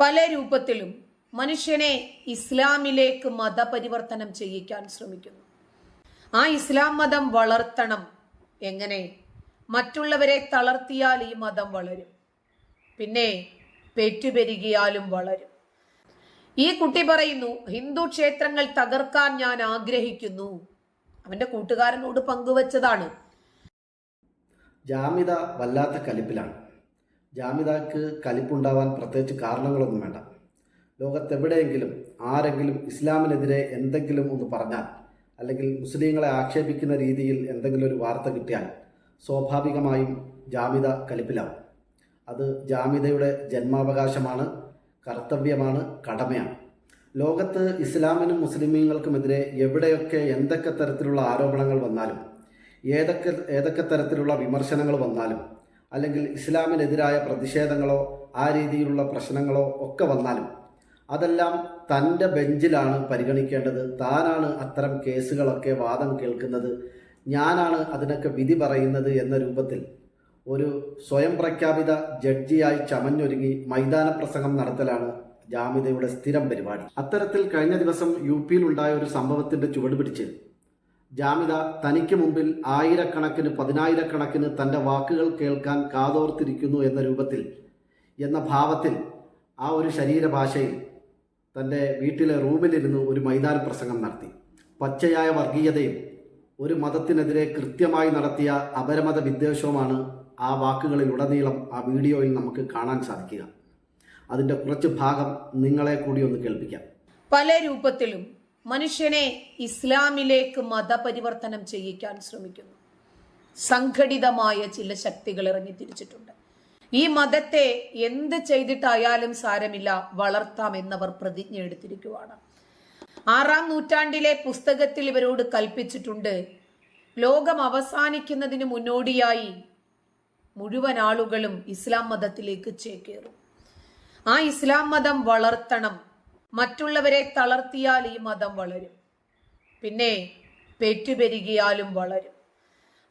പല രൂപത്തിലും മനുഷ്യനെ ഇസ്ലാമിലേക്ക് മതപരിവർത്തനം ചെയ്യിക്കാൻ ശ്രമിക്കുന്നു. ആ ഇസ്ലാം മതം വളർത്തണം. എങ്ങനെ? മറ്റുള്ളവരെ തളർത്തിയാൽ ഈ മതം വളരും. പിന്നെ പെറ്റുപെരുകിയാലും വളരും. ഈ കുട്ടി പറയുന്നു ഹിന്ദു ക്ഷേത്രങ്ങൾ തകർക്കാൻ ഞാൻ ആഗ്രഹിക്കുന്നു. അവന്റെ കൂട്ടുകാരനോട് പങ്കുവച്ചതാണ്. ജാമിത വല്ലാത്ത കലിപ്പിലാണ്. ജാമിതക്ക് കലിപ്പുണ്ടാവാൻ പ്രത്യേകിച്ച് കാരണങ്ങളൊന്നും വേണ്ട. ലോകത്തെവിടെയെങ്കിലും ആരെങ്കിലും ഇസ്ലാമിനെതിരെ എന്തെങ്കിലും ഒന്ന് പറഞ്ഞാൽ അല്ലെങ്കിൽ മുസ്ലിങ്ങളെ ആക്ഷേപിക്കുന്ന രീതിയിൽ എന്തെങ്കിലും ഒരു വാർത്ത കിട്ടിയാൽ സ്വാഭാവികമായും ജാമിത കലിപ്പിലാവും. അത് ജാമിതയുടെ ജന്മാവകാശമാണ് കർത്തവ്യമാണ് കടമയാണ്. ലോകത്ത് ഇസ്ലാമിനും മുസ്ലിമീങ്ങൾക്കുമെതിരെ എവിടെയൊക്കെ എന്തൊക്കെ തരത്തിലുള്ള ആരോപണങ്ങൾ വന്നാലും ഏതൊക്കെ ഏതൊക്കെ തരത്തിലുള്ള വിമർശനങ്ങൾ വന്നാലും അല്ലെങ്കിൽ ഇസ്ലാമിനെതിരായ പ്രതിഷേധങ്ങളോ ആ രീതിയിലുള്ള പ്രശ്നങ്ങളോ ഒക്കെ വന്നാലും അതെല്ലാം തന്റെ ബെഞ്ചിലാണ് പരിഗണിക്കേണ്ടത്. താനാണ് അത്തരം കേസുകളൊക്കെ വാദം കേൾക്കുന്നത്. ഞാനാണ് അതിനൊക്കെ വിധി പറയുന്നത് എന്ന രൂപത്തിൽ ഒരു സ്വയം പ്രഖ്യാപിത ജഡ്ജിയായി ചമഞ്ഞൊരുങ്ങി മൈതാന പ്രസംഗം നടത്തലാണ് ജാമിതയുടെ സ്ഥിരം പരിപാടി. അത്തരത്തിൽ കഴിഞ്ഞ ദിവസം യു പിയിലുണ്ടായ ഒരു സംഭവത്തിന്റെ ചുവട് പിടിച്ച് ജാമിത തനിക്ക് മുമ്പിൽ ആയിരക്കണക്കിന് പതിനായിരക്കണക്കിന് തന്റെ വാക്കുകൾ കേൾക്കാൻ കാതോർത്തിരിക്കുന്നു എന്ന രൂപത്തിൽ എന്ന ഭാവത്തിൽ ആ ഒരു ശരീരഭാഷയിൽ തന്റെ വീട്ടിലെ റൂമിലിരുന്ന് ഒരു മൈതാന പ്രസംഗം നടത്തി. പച്ചയായ വർഗീയതയും ഒരു മതത്തിനെതിരെ കൃത്യമായി നടത്തിയ അപരമത വിദ്വേഷവുമാണ് ആ വാക്കുകളിൽ ഉടനീളം ആ വീഡിയോയിൽ നമുക്ക് കാണാൻ സാധിക്കുക. അതിന്റെ കുറച്ച് ഭാഗം നിങ്ങളെ കൂടി ഒന്ന് കേൾപ്പിക്കാം. പല രൂപത്തിലും മനുഷ്യനെ ഇസ്ലാമിലേക്ക് മതപരിവർത്തനം ചെയ്യിക്കാൻ ശ്രമിക്കുന്നു. സംഘടിതമായ ചില ശക്തികൾ ഇറങ്ങി തിരിച്ചിട്ടുണ്ട്. ഈ മതത്തെ എന്ത് ചെയ്തിട്ടായാലും സാരമില്ല വളർത്താം എന്നവർ പ്രതിജ്ഞ എടുത്തിരിക്കുവാണ്. ആറാം നൂറ്റാണ്ടിലെ പുസ്തകത്തിൽ ഇവരോട് കൽപ്പിച്ചിട്ടുണ്ട് ലോകം അവസാനിക്കുന്നതിന് മുന്നോടിയായി മുഴുവൻ ആളുകളും ഇസ്ലാം മതത്തിലേക്ക് ചേക്കേറും. ആ ഇസ്ലാം മതം വളർത്തണം മറ്റുള്ളവരെ തളർത്തിയാൽ ഈ മതം വളരും. പിന്നെ പെറ്റുപെരുകിയാലും വളരും.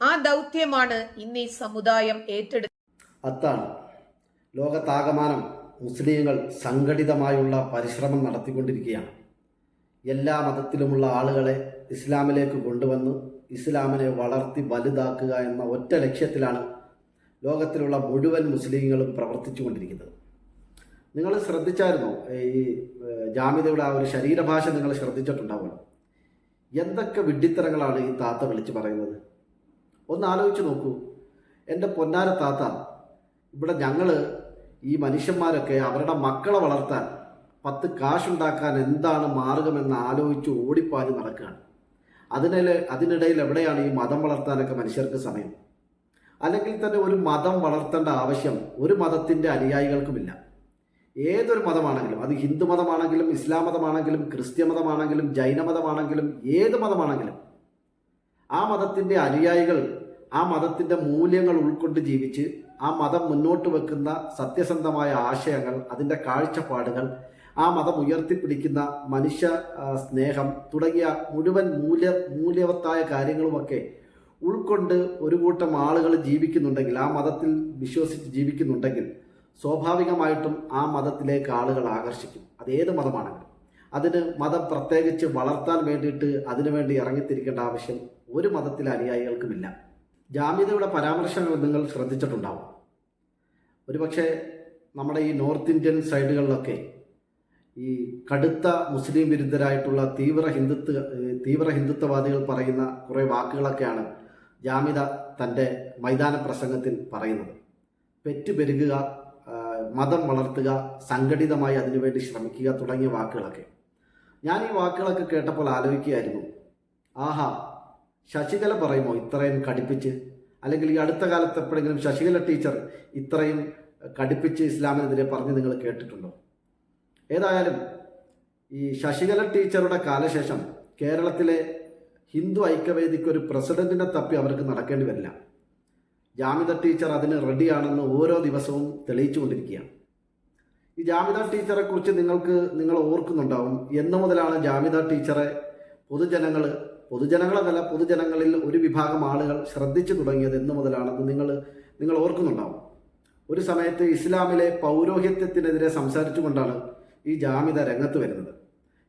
ആ ദൗത്യമാണ് ഇന്ന് ഈ സമുദായം ഏറ്റെടുത്തത് അത്താണ് ലോകത്താകമാനം മുസ്ലിങ്ങൾ സംഘടിതമായുള്ള പരിശ്രമം നടത്തിക്കൊണ്ടിരിക്കുകയാണ്. എല്ലാ മതത്തിലുമുള്ള ആളുകളെ ഇസ്ലാമിലേക്ക് കൊണ്ടുവന്ന് ഇസ്ലാമിനെ വളർത്തി വലുതാക്കുക എന്ന ഒറ്റ ലക്ഷ്യത്തിലാണ് ലോകത്തിലുള്ള മുഴുവൻ മുസ്ലിങ്ങളും പ്രവർത്തിച്ചു കൊണ്ടിരിക്കുന്നത് നിങ്ങൾ ശ്രദ്ധിച്ചായിരുന്നോ? ഈ ജാമ്യതയുടെ ആ ഒരു ശരീരഭാഷ നിങ്ങൾ ശ്രദ്ധിച്ചിട്ടുണ്ടാവണം എന്തൊക്കെ വിഡ്ഢിത്തരങ്ങളാണ് ഈ താത്ത വിളിച്ച് പറയുന്നത്? ഒന്ന് ആലോചിച്ച് നോക്കൂ. എന്റെ പൊന്നാര താത്ത ഇവിടെ ഞങ്ങൾ ഈ മനുഷ്യന്മാരൊക്കെ അവരുടെ മക്കളെ വളർത്താൻ പത്ത് കാശുണ്ടാക്കാൻ എന്താണ് മാർഗമെന്ന് ആലോചിച്ച് ഓടിപ്പാഞ്ഞ് നടക്കുകയാണ്. അതിനിടെ അതിനിടയിൽ എവിടെയാണ് ഈ മതം വളർത്താനൊക്കെ മനുഷ്യർക്ക് സമയം? അല്ലെങ്കിൽ തന്നെ ഒരു മതം വളർത്തേണ്ട ആവശ്യം ഒരു മതത്തിന്റെ അനുയായികൾക്കുമില്ല. ഏതൊരു മതമാണെങ്കിലും അത് ഹിന്ദു മതമാണെങ്കിലും ഇസ്ലാം മതമാണെങ്കിലും ക്രിസ്ത്യ മതമാണെങ്കിലും ജൈന മതമാണെങ്കിലും ഏത് മതമാണെങ്കിലും ആ മതത്തിന്റെ അനുയായികൾ ആ മതത്തിന്റെ മൂല്യങ്ങൾ ഉൾക്കൊണ്ട് ജീവിച്ച് ആ മതം മുന്നോട്ട് വെക്കുന്ന സത്യസന്ധമായ ആശയങ്ങൾ അതിന്റെ കാഴ്ചപ്പാടുകൾ ആ മതം ഉയർത്തിപ്പിടിക്കുന്ന മനുഷ്യ സ്നേഹം തുടങ്ങിയ മുഴുവൻ മൂല്യ മൂല്യവത്തായ കാര്യങ്ങളുമൊക്കെ ഉൾക്കൊണ്ട് ഒരു കൂട്ടം ആളുകൾ ജീവിക്കുന്നുണ്ടെങ്കിൽ ആ മതത്തിൽ വിശ്വസിച്ച് ജീവിക്കുന്നുണ്ടെങ്കിൽ സ്വാഭാവികമായിട്ടും ആ മതത്തിലേക്ക് ആളുകൾ ആകർഷിക്കും. അത് ഏത് മതമാണെങ്കിലും. അതിന് മതം പ്രത്യേകിച്ച് വളർത്താൻ വേണ്ടിയിട്ട് അതിനുവേണ്ടി ഇറങ്ങിത്തിരിക്കേണ്ട ആവശ്യം ഒരു മതത്തിലെ അനുയായികൾക്കുമില്ല. ജാമ്യതയുടെ പരാമർശങ്ങൾ നിങ്ങൾ ശ്രദ്ധിച്ചിട്ടുണ്ടാവും. ഒരുപക്ഷെ നമ്മുടെ ഈ നോർത്ത് ഇന്ത്യൻ സൈഡുകളിലൊക്കെ ഈ കടുത്ത മുസ്ലിം വിരുദ്ധരായിട്ടുള്ള തീവ്ര ഹിന്ദുത്വ തീവ്ര ഹിന്ദുത്വവാദികൾ പറയുന്ന കുറേ വാക്കുകളൊക്കെയാണ് ജാമിത തന്റെ മൈതാന പ്രസംഗത്തിൽ പറയുന്നത്. പെറ്റുപെരുകുക മതം വളർത്തുക സംഘടിതമായി അതിനുവേണ്ടി ശ്രമിക്കുക തുടങ്ങിയ വാക്കുകളൊക്കെ. ഞാൻ ഈ വാക്കുകളൊക്കെ കേട്ടപ്പോൾ ആലോചിക്കുകയായിരുന്നു. ആഹാ ശശികല പറയുമോ ഇത്രയും കടുപ്പിച്ച്? അല്ലെങ്കിൽ ഈ അടുത്ത കാലത്ത് എപ്പോഴെങ്കിലും ശശികല ടീച്ചർ ഇത്രയും കടുപ്പിച്ച് ഇസ്ലാമിനെതിരെ പറഞ്ഞ് നിങ്ങൾ കേട്ടിട്ടുണ്ടോ? ഏതായാലും ഈ ശശികല ടീച്ചറുടെ കാലശേഷം കേരളത്തിലെ ഹിന്ദു ഐക്യവേദിക്ക് ഒരു പ്രസിഡന്റിനെ തപ്പി അവർക്ക് നടക്കേണ്ടി വരില്ല. ജാമിത ടീച്ചർ അതിന് റെഡിയാണെന്ന് ഓരോ ദിവസവും തെളിയിച്ചുകൊണ്ടിരിക്കുകയാണ്. ഈ ജാമിത ടീച്ചറെ കുറിച്ച് നിങ്ങൾക്ക് നിങ്ങൾ ഓർക്കുന്നുണ്ടാവും എന്ന് മുതലാണ് ജാമിത ടീച്ചറെ പൊതുജനങ്ങൾ പൊതുജനങ്ങളെന്നല്ല പൊതുജനങ്ങളിൽ ഒരു വിഭാഗം ആളുകൾ ശ്രദ്ധിച്ചു തുടങ്ങിയത് എന്ന് മുതലാണെന്ന് നിങ്ങൾ നിങ്ങൾ ഓർക്കുന്നുണ്ടാവും. ഒരു സമയത്ത് ഇസ്ലാമിലെ പൗരോഹിത്യത്തിനെതിരെ സംസാരിച്ചുകൊണ്ടാണ് ഈ ജാമിത രംഗത്ത് വരുന്നത്.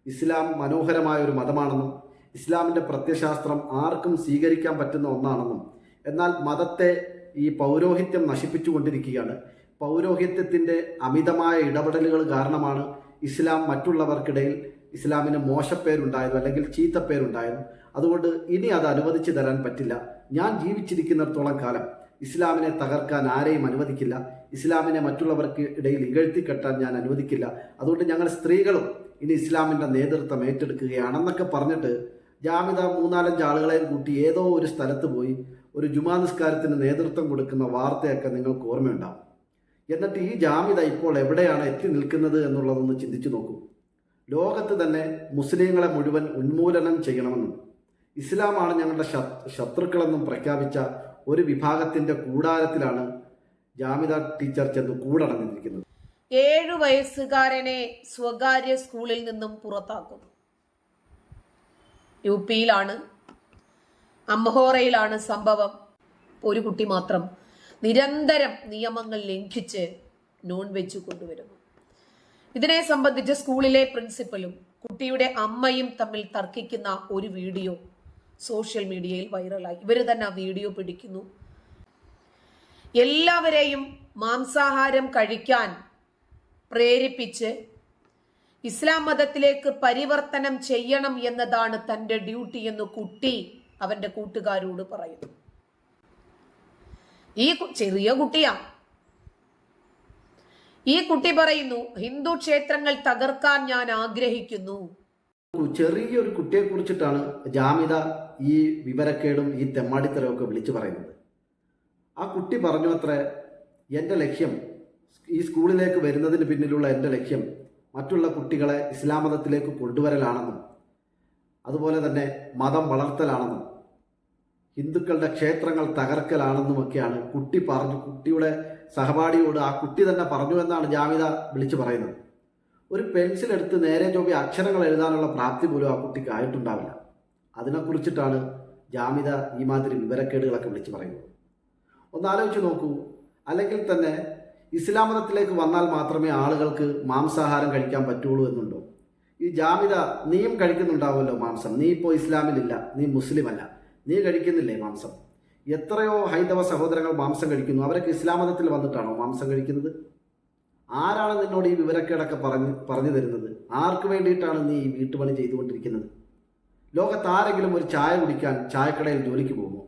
ഇസ്ലാം മനോഹരമായ ഒരു മതമാണെന്നും ഇസ്ലാമിന്റെ പ്രത്യശാസ്ത്രം ആർക്കും സ്വീകരിക്കാൻ പറ്റുന്ന ഒന്നാണെന്നും എന്നാൽ മതത്തെ ഈ പൗരോഹിത്യം നശിപ്പിച്ചുകൊണ്ടിരിക്കുകയാണ് പൗരോഹിത്യത്തിന്റെ അമിതമായ ഇടപെടലുകൾ കാരണമാണ് ഇസ്ലാം മറ്റുള്ളവർക്കിടയിൽ ഇസ്ലാമിന് മോശപ്പേരുണ്ടായതും അല്ലെങ്കിൽ ചീത്തപ്പേരുണ്ടായതും. അതുകൊണ്ട് ഇനി അത് അനുവദിച്ചു തരാൻ പറ്റില്ല. ഞാൻ ജീവിച്ചിരിക്കുന്നിടത്തോളം കാലം ഇസ്ലാമിനെ തകർക്കാൻ ആരെയും അനുവദിക്കില്ല. ഇസ്ലാമിനെ മറ്റുള്ളവർക്ക് ഇടയിൽ ഇകഴ്ത്തി കെട്ടാൻ ഞാൻ അനുവദിക്കില്ല. അതുകൊണ്ട് ഞങ്ങൾ സ്ത്രീകളും ഇനി ഇസ്ലാമിന്റെ നേതൃത്വം ഏറ്റെടുക്കുകയാണെന്നൊക്കെ പറഞ്ഞിട്ട് ജാമിത മൂന്നാലഞ്ച് ആളുകളെയും കൂട്ടി ഏതോ ഒരു സ്ഥലത്ത് പോയി ഒരു ജുമാ നിസ്കാരത്തിന് നേതൃത്വം കൊടുക്കുന്ന വാർത്തയൊക്കെ നിങ്ങൾക്ക് ഓർമ്മയുണ്ടാവും. എന്നിട്ട് ഈ ജാമിത ഇപ്പോൾ എവിടെയാണ് എത്തി നിൽക്കുന്നത് എന്നുള്ളതൊന്ന് ചിന്തിച്ചു നോക്കൂ. ലോകത്ത് തന്നെ മുസ്ലിങ്ങളെ മുഴുവൻ ഉന്മൂലനം ചെയ്യണമെന്നും ഇസ്ലാമാണ് ഞങ്ങളുടെ ശത്രുക്കളെന്നും പ്രഖ്യാപിച്ച ഒരു വിഭാഗത്തിന്റെ കൂടാരത്തിലാണ് ജാമിത ടീച്ചർ ചെന്ന് കൂടടഞ്ഞിരിക്കുന്നത്. ഏഴു വയസ്സുകാരനെ സ്വകാര്യ സ്കൂളിൽ നിന്നും പുറത്താക്കുന്നു യു പിയിലാണ് അംഹോറയിലാണ് സംഭവം. ഒരു കുട്ടി മാത്രം നിരന്തരം നിയമങ്ങൾ ലംഘിച്ച് നോൺ വെജ് കൊണ്ടുവരുന്നു. ഇതിനെ സംബന്ധിച്ച് സ്കൂളിലെ പ്രിൻസിപ്പലും കുട്ടിയുടെ അമ്മയും തമ്മിൽ തർക്കിക്കുന്ന ഒരു വീഡിയോ സോഷ്യൽ മീഡിയയിൽ വൈറലായി. ഇവർ തന്നെ ആ വീഡിയോ പിടിക്കുന്നു. എല്ലാവരെയും മാംസാഹാരം കഴിക്കാൻ പ്രേരിപ്പിച്ച് ഇസ്ലാം മതത്തിലേക്ക് പരിവർത്തനം ചെയ്യണം എന്നതാണ് തന്റെ ഡ്യൂട്ടി എന്ന് കുട്ടി അവന്റെ കൂട്ടുകാരോട് പറയുന്നു. ഈ ചെറിയ കുട്ടിയാ. ഈ കുട്ടി പറയുന്നു ഹിന്ദു ക്ഷേത്രങ്ങൾ തകർക്കാൻ ഞാൻ ആഗ്രഹിക്കുന്നു. ചെറിയൊരു കുട്ടിയെ കുറിച്ചിട്ടാണ് ജാമിത ഈ വിവരക്കേടും ഈ തെമ്മാടിത്തരവും ഒക്കെ വിളിച്ചു പറയുന്നത്. ആ കുട്ടി പറഞ്ഞു അത്ര എന്റെ ലക്ഷ്യം ഈ സ്കൂളിലേക്ക് വരുന്നതിന് പിന്നിലുള്ള എന്റെ ലക്ഷ്യം മറ്റുള്ള കുട്ടികളെ ഇസ്ലാം മതത്തിലേക്ക് കൊണ്ടുവരലാണെന്നും അതുപോലെ തന്നെ മതം വളർത്തലാണെന്നും ഹിന്ദുക്കളുടെ ക്ഷേത്രങ്ങൾ തകർക്കലാണെന്നുമൊക്കെയാണ് കുട്ടി പറഞ്ഞു കുട്ടിയുടെ സഹപാഠിയോട് ആ കുട്ടി തന്നെ പറഞ്ഞു എന്നാണ് ജാമിത വിളിച്ചു പറയുന്നത്. ഒരു പെൻസിൽ എടുത്ത് നേരെ ജോബി അക്ഷരങ്ങൾ എഴുതാനുള്ള പ്രാപ്തി പോലും ആ കുട്ടിക്ക് ആയിട്ടുണ്ടാവില്ല. അതിനെക്കുറിച്ചിട്ടാണ് ജാമിത ഈ മാതിരി വിവരക്കേടുകളൊക്കെ വിളിച്ചു പറയുന്നത്. ഒന്ന് ആലോചിച്ച് നോക്കൂ. അല്ലെങ്കിൽ തന്നെ ഇസ്ലാം മതത്തിലേക്ക് വന്നാൽ മാത്രമേ ആളുകൾക്ക് മാംസാഹാരം കഴിക്കാൻ പറ്റുള്ളൂ എന്നുണ്ടോ? ഈ ജാമിത നീയും കഴിക്കുന്നുണ്ടാവുമല്ലോ മാംസം. നീ ഇപ്പോൾ ഇസ്ലാമിലില്ല നീ മുസ്ലിമല്ല. നീ കഴിക്കുന്നില്ലേ മാംസം? എത്രയോ ഹൈന്ദവ സഹോദരങ്ങൾ മാംസം കഴിക്കുന്നു. അവരൊക്കെ ഇസ്ലാം മതത്തിൽ വന്നിട്ടാണോ മാംസം കഴിക്കുന്നത്? ആരാണ് നിന്നോട് ഈ വിവരക്കേടൊക്കെ പറഞ്ഞ് പറഞ്ഞു തരുന്നത്? ആർക്ക് വേണ്ടിയിട്ടാണ് നീ ഈ വീട്ടുപണി ചെയ്തുകൊണ്ടിരിക്കുന്നത്? ലോകത്താരെങ്കിലും ഒരു ചായ കുടിക്കാൻ ചായക്കടയിൽ ജോലിക്ക് പോകുമോ?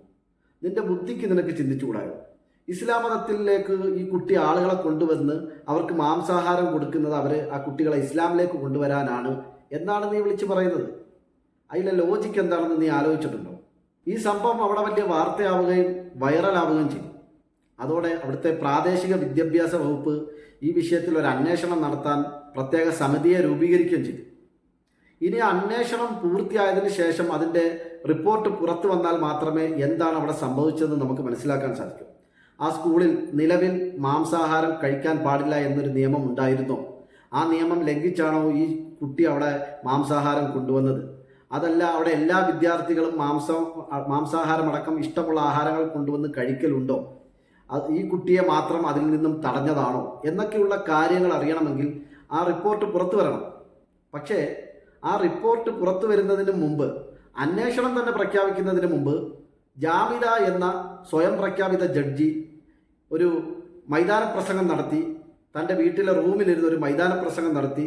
നിന്റെ ബുദ്ധിക്ക് നിനക്ക് ചിന്തിച്ചുകൂടായോ? ഇസ്ലാം മതത്തിലേക്ക് ഈ കുട്ടി ആളുകളെ കൊണ്ടുവന്ന് അവർക്ക് മാംസാഹാരം കൊടുക്കുന്നത് അവർ ആ കുട്ടികളെ ഇസ്ലാമിലേക്ക് കൊണ്ടുവരാനാണ് എന്നാണ് നീ വിളിച്ചു പറയുന്നത്. അതിലെ ലോജിക്ക് എന്താണെന്ന് നീ ആലോചിച്ചിട്ടുണ്ടോ? ഈ സംഭവം അവിടെ വലിയ വാർത്തയാവുകയും വൈറലാവുകയും ചെയ്യും അതോടെ അവിടുത്തെ പ്രാദേശിക വിദ്യാഭ്യാസ വകുപ്പ് ഈ വിഷയത്തിൽ ഒരു അന്വേഷണം നടത്താൻ പ്രത്യേക സമിതിയെ രൂപീകരിക്കുകയും ചെയ്തു. ഇനി അന്വേഷണം പൂർത്തിയായതിന് ശേഷം അതിന്റെ റിപ്പോർട്ട് പുറത്തു വന്നാൽ മാത്രമേ എന്താണ് അവിടെ സംഭവിച്ചതെന്ന് നമുക്ക് മനസ്സിലാക്കാൻ സാധിക്കൂ. ആ സ്കൂളിൽ നിലവിൽ മാംസാഹാരം കഴിക്കാൻ പാടില്ല എന്നൊരു നിയമം ഉണ്ടായിരുന്നു. ആ നിയമം ലംഘിച്ചാണോ ഈ കുട്ടി അവിടെ മാംസാഹാരം കൊണ്ടുവന്നത്? അതല്ല അവിടെ എല്ലാ വിദ്യാർത്ഥികളും മാംസം മാംസാഹാരം അടക്കം ഇഷ്ടമുള്ള ആഹാരങ്ങൾ കൊണ്ടുവന്ന് കഴിക്കലുണ്ടോ? ഈ കുട്ടിയെ മാത്രം അതിൽ നിന്നും തടഞ്ഞതാണോ? എന്നൊക്കെയുള്ള കാര്യങ്ങൾ അറിയണമെങ്കിൽ ആ റിപ്പോർട്ട് പുറത്തു വരണം. പക്ഷേ ആ റിപ്പോർട്ട് പുറത്തു വരുന്നതിന് മുമ്പ് അന്വേഷണം തന്നെ പ്രഖ്യാപിക്കുന്നതിന് മുമ്പ് ജാമിത എന്ന സ്വയം പ്രഖ്യാപിത ജഡ്ജി ഒരു മൈതാന പ്രസംഗം നടത്തി തന്റെ വീട്ടിലെ റൂമിലിരുന്ന് ഒരു മൈതാന പ്രസംഗം നടത്തി.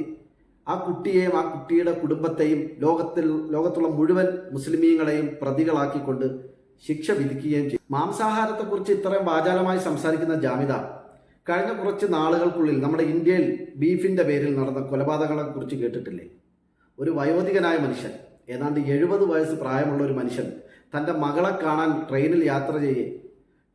ആ കുട്ടിയെയും ആ കുട്ടിയുടെ കുടുംബത്തെയും ലോകത്തിൽ ലോകത്തുള്ള മുഴുവൻ മുസ്ലിമീങ്ങളെയും പ്രതികളാക്കിക്കൊണ്ട് ശിക്ഷ വിധിക്കുകയും ചെയ്തു. മാംസാഹാരത്തെക്കുറിച്ച് ഇത്രയും വാചാലമായി സംസാരിക്കുന്ന ജാമിത കഴിഞ്ഞ കുറച്ച് നാളുകൾക്കുള്ളിൽ നമ്മുടെ ഇന്ത്യയിൽ ബീഫിന്റെ പേരിൽ നടന്ന കൊലപാതകങ്ങളെക്കുറിച്ച് കേട്ടിട്ടില്ലേ? ഒരു വയോധികനായ മനുഷ്യൻ ഏതാണ്ട് എഴുപത് വയസ്സ് പ്രായമുള്ള ഒരു മനുഷ്യൻ തന്റെ മകളെ കാണാൻ ട്രെയിനിൽ യാത്ര ചെയ്യേ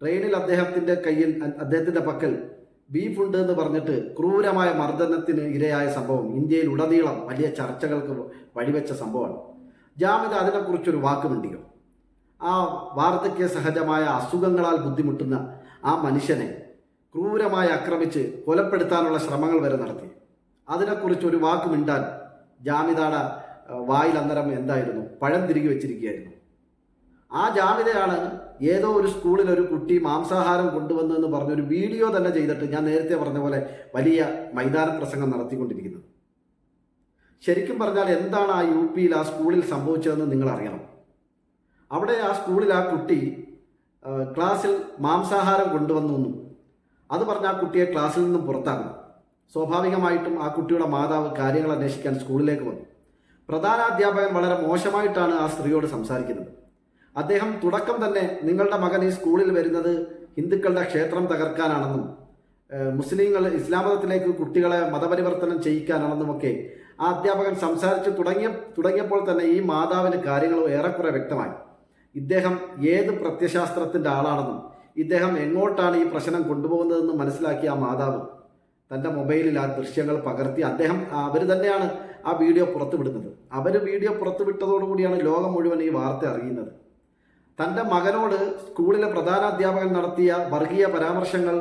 ട്രെയിനിൽ അദ്ദേഹത്തിന്റെ കയ്യിൽ അദ്ദേഹത്തിന്റെ പക്കൽ ബീഫ് ഉണ്ട് എന്ന് പറഞ്ഞിട്ട് ക്രൂരമായ മർദ്ദനത്തിന് ഇരയായ സംഭവം. ഇന്ത്യയിൽ ഉടനീളം വലിയ ചർച്ചകൾക്ക് വഴിവെച്ച സംഭവമാണ്. ജാമിദ് അതിനെക്കുറിച്ചൊരു വാക്ക് മിണ്ടിയോ? ആ വാർദ്ധക്യ സഹജമായ അസുഖങ്ങളാൽ ബുദ്ധിമുട്ടുന്ന ആ മനുഷ്യനെ ക്രൂരമായി ആക്രമിച്ച് കൊലപ്പെടുത്താനുള്ള ശ്രമങ്ങൾ വരെ നടത്തി. അതിനെക്കുറിച്ച് ഒരു വാക്ക് മിണ്ടാൻ ജാമിതാട വായിൽ എന്തായിരുന്നു? പഴം തിരികെ വെച്ചിരിക്കുകയായിരുന്നു. ആ ജാമിതയാണ് ഏതോ ഒരു സ്കൂളിൽ ഒരു കുട്ടി മാംസാഹാരം കൊണ്ടുവന്നതെന്ന് പറഞ്ഞ ഒരു വീഡിയോ തന്നെ ചെയ്തിട്ട് ഞാൻ നേരത്തെ പറഞ്ഞ പോലെ വലിയ മൈതാന പ്രസംഗം നടത്തിക്കൊണ്ടിരിക്കുന്നത്. ശരിക്കും പറഞ്ഞാൽ എന്താണ് ആ യു പിയിൽ ആ സ്കൂളിൽ സംഭവിച്ചതെന്ന് നിങ്ങൾ അറിയണം അവിടെ ആ സ്കൂളിൽ ആ കുട്ടി ക്ലാസ്സിൽ മാംസാഹാരം കൊണ്ടുവന്നു അത് പറഞ്ഞ് ആ കുട്ടിയെ ക്ലാസ്സിൽ നിന്നും പുറത്താക്കണം സ്വാഭാവികമായിട്ടും ആ കുട്ടിയുടെ മാതാവ് കാര്യങ്ങൾ അന്വേഷിക്കാൻ സ്കൂളിലേക്ക് വന്നു. പ്രധാനാധ്യാപകൻ വളരെ മോശമായിട്ടാണ് ആ സ്ത്രീയോട് സംസാരിക്കുന്നത്. അദ്ദേഹം തുടക്കം തന്നെ നിങ്ങളുടെ മകൻ ഈ സ്കൂളിൽ വരുന്നത് ഹിന്ദുക്കളുടെ ക്ഷേത്രം തകർക്കാനാണെന്നും മുസ്ലിങ്ങൾ ഇസ്ലാം മതത്തിലേക്ക് കുട്ടികളെ മതപരിവർത്തനം ചെയ്യിക്കാനാണെന്നുമൊക്കെ ആ അധ്യാപകൻ സംസാരിച്ച് തുടങ്ങിയ തുടങ്ങിയപ്പോൾ തന്നെ ഈ മാതാവിന് കാര്യങ്ങൾ ഏറെക്കുറെ വ്യക്തമായി. ഇദ്ദേഹം ഏത് പ്രത്യശാസ്ത്രത്തിന്റെ ആളാണെന്നും ഇദ്ദേഹം എങ്ങോട്ടാണ് ഈ പ്രശ്നം കൊണ്ടുപോകുന്നതെന്ന് മനസ്സിലാക്കിയ ആ മാതാവ് തന്റെ മൊബൈലിൽ ആ ദൃശ്യങ്ങൾ പകർത്തി അദ്ദേഹം അവർ തന്നെയാണ് ആ വീഡിയോ പുറത്തുവിടുന്നത്. അവർ വീഡിയോ പുറത്തുവിട്ടതോടുകൂടിയാണ് ലോകം മുഴുവൻ ഈ വാർത്ത അറിയുന്നത്. തന്റെ മകനോട് സ്കൂളിലെ പ്രധാന അധ്യാപകൻ നടത്തിയ വർഗീയ പരാമർശങ്ങൾ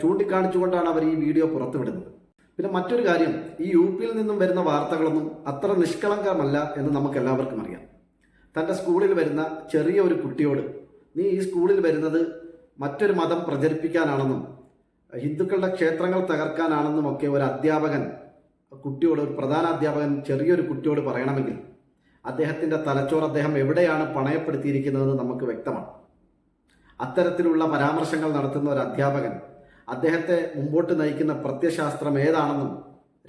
ചൂണ്ടിക്കാണിച്ചുകൊണ്ടാണ് അവർ ഈ വീഡിയോ പുറത്തുവിടുന്നത്. പിന്നെ മറ്റൊരു കാര്യം ഈ യു പിയിൽ നിന്നും വരുന്ന വാർത്തകളൊന്നും അത്ര നിഷ്കളങ്കമല്ല എന്ന് നമുക്ക് എല്ലാവർക്കും അറിയാം. തന്റെ സ്കൂളിൽ വരുന്ന ചെറിയ ഒരു കുട്ടിയോട് നീ ഈ സ്കൂളിൽ വരുന്നത് മറ്റൊരു മതം പ്രചരിപ്പിക്കാനാണെന്നും ഹിന്ദുക്കളുടെ ക്ഷേത്രങ്ങൾ തകർക്കാനാണെന്നും ഒക്കെ ഒരു അധ്യാപകൻ കുട്ടിയോട് ഒരു പ്രധാന അധ്യാപകൻ ചെറിയൊരു കുട്ടിയോട് പറയണമെങ്കിൽ അദ്ദേഹത്തിന്റെ തലച്ചോർ അദ്ദേഹം എവിടെയാണ് പണയപ്പെടുത്തിയിരിക്കുന്നതെന്ന് നമുക്ക് വ്യക്തമാണ്. അത്തരത്തിലുള്ള പരാമർശങ്ങൾ നടത്തുന്ന ഒരു അധ്യാപകൻ അദ്ദേഹത്തെ മുമ്പോട്ട് നയിക്കുന്ന പ്രത്യശാസ്ത്രം ഏതാണെന്നും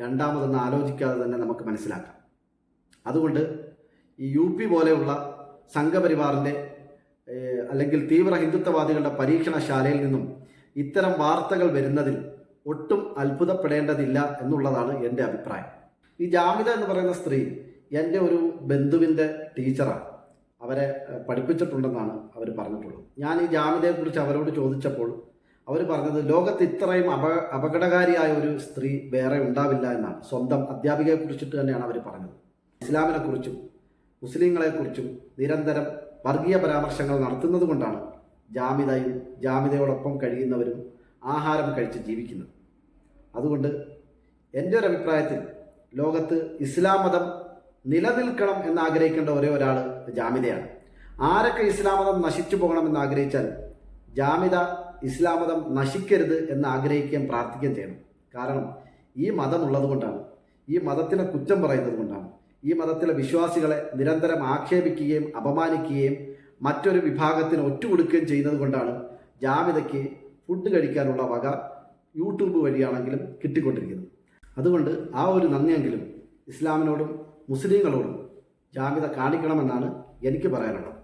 രണ്ടാമതെന്ന് ആലോചിക്കാതെ തന്നെ നമുക്ക് മനസ്സിലാക്കാം. അതുകൊണ്ട് ഈ യു പി പോലെയുള്ള സംഘപരിവാറിന്റെ അല്ലെങ്കിൽ തീവ്ര ഹിന്ദുത്വവാദികളുടെ പരീക്ഷണശാലയിൽ നിന്നും ഇത്തരം വാർത്തകൾ വരുന്നതിൽ ഒട്ടും അത്ഭുതപ്പെടേണ്ടതില്ല എന്നുള്ളതാണ് എന്റെ അഭിപ്രായം. ഈ ജാമിത എന്ന് പറയുന്ന സ്ത്രീ എന്റെ ഒരു ബന്ധുവിന്റെ ടീച്ചറാണ് അവരെ പഠിപ്പിച്ചിട്ടുണ്ടെന്നാണ് അവർ പറഞ്ഞിട്ടുള്ളത്. ഞാൻ ഈ ജാമ്യതയെക്കുറിച്ച് അവരോട് ചോദിച്ചപ്പോൾ അവർ പറഞ്ഞത് ലോകത്ത് ഇത്രയും അപ അപകടകാരിയായ ഒരു സ്ത്രീ വേറെ ഉണ്ടാവില്ല എന്നാണ്. സ്വന്തം അധ്യാപികയെ കുറിച്ചിട്ട് തന്നെയാണ് അവർ പറഞ്ഞത്. ഇസ്ലാമിനെ കുറിച്ചും മുസ്ലിങ്ങളെക്കുറിച്ചും നിരന്തരം വർഗീയ പരാമർശങ്ങൾ നടത്തുന്നത് കൊണ്ടാണ് ജാമിതയും ജാമിതയോടൊപ്പം കഴിയുന്നവരും ആഹാരം കഴിച്ച് ജീവിക്കുന്നത്. അതുകൊണ്ട് എന്റെ ഒരു അഭിപ്രായത്തിൽ ലോകത്ത് ഇസ്ലാം മതം നിലനിൽക്കണം എന്ന് ആഗ്രഹിക്കേണ്ട ഒരേ ഒരാൾ ജാമിതയാണ്. ആരൊക്കെ ഇസ്ലാം മതം നശിച്ചു പോകണമെന്ന് എന്നാഗ്രഹിച്ചാൽ ജാമിത ഇസ്ലാം മതം നശിക്കരുത് എന്ന് ആഗ്രഹിക്കുകയും പ്രാർത്ഥിക്കുകയും ചെയ്യണം. കാരണം ഈ മതം ഉള്ളത് കൊണ്ടാണ് ഈ മതത്തിനെ കുറ്റം പറയുന്നത് കൊണ്ടാണ് ഈ മതത്തിലെ വിശ്വാസികളെ നിരന്തരം ആക്ഷേപിക്കുകയും അപമാനിക്കുകയും മറ്റൊരു വിഭാഗത്തിന് ഒറ്റുകൊടുക്കുകയും ചെയ്യുന്നത് കൊണ്ടാണ് ജാമിതയ്ക്ക് ഫുഡ് കഴിക്കാനുള്ള വക യൂട്യൂബ് വഴിയാണെങ്കിലും കിട്ടിക്കൊണ്ടിരിക്കുന്നത്. അതുകൊണ്ട് ആ ഒരു നന്ദിയെങ്കിലും ഇസ്ലാമിനോടും മുസ്ലിങ്ങളോടും ജാമ്യത കാണിക്കണമെന്നാണ് എനിക്ക് പറയാനുള്ളത്.